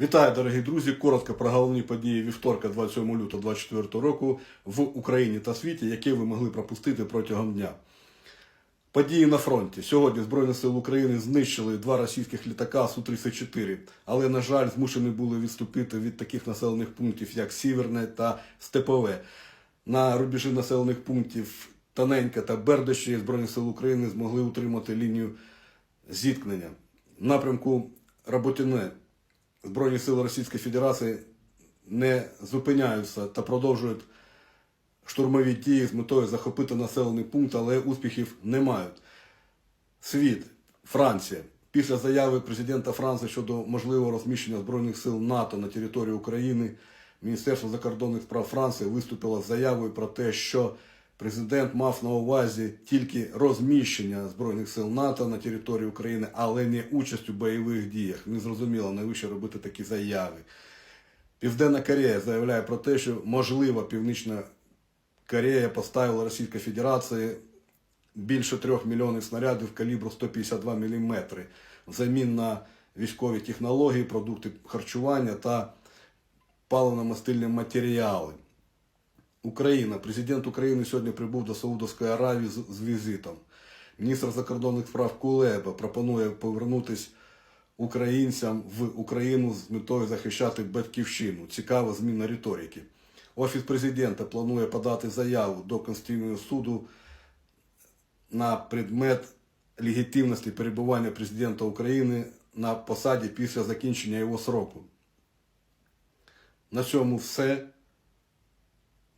Вітаю, дорогі друзі! Коротко про головні події вівторка, 27 лютого 2024 року в Україні та світі, які ви могли пропустити протягом дня. Події на фронті. Сьогодні Збройні сили України знищили два російських літака Су-34, але, на жаль, змушені були відступити від таких населених пунктів, як Сіверне та Степове. На рубежі населених пунктів Таненька та Бердощі Збройні сили України змогли утримати лінію зіткнення. Напрямку Роботине Збройні сили Російської Федерації не зупиняються та продовжують штурмові дії з метою захопити населений пункт, але успіхів не мають. Світ, Франція. Після заяви президента Франції щодо можливого розміщення Збройних сил НАТО на території України, Міністерство закордонних справ Франції виступило з заявою про те, що президент мав на увазі тільки розміщення Збройних сил НАТО на території України, але не участь у бойових діях. Не зрозуміло, навіщо робити такі заяви. Південна Корея заявляє про те, що можливо Північна Корея поставила Російській Федерації більше трьох мільйонів снарядів калібру 152 мм взамін на військові технології, продукти харчування та паливно-мастильні матеріали. Україна. Президент України сьогодні прибув до Саудовської Аравії з, з візитом. Міністр закордонних справ Кулеба пропонує повернутися українцям в Україну з метою захищати батьківщину. Цікава зміна риторики. Офіс президента планує подати заяву до Конституційного суду на предмет легітимності перебування президента України на посаді після закінчення його сроку. На цьому все.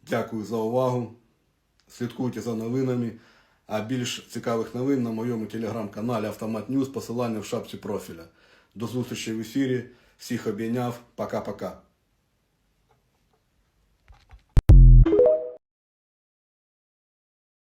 Дякую за увагу. Слідкуйте за новинами. А більш цікавих новин на моєму телеграм-каналі Автомат Ньюз, посилання в шапці профіля. До зустрічі в ефірі. Всіх обійняв. Пока-пока.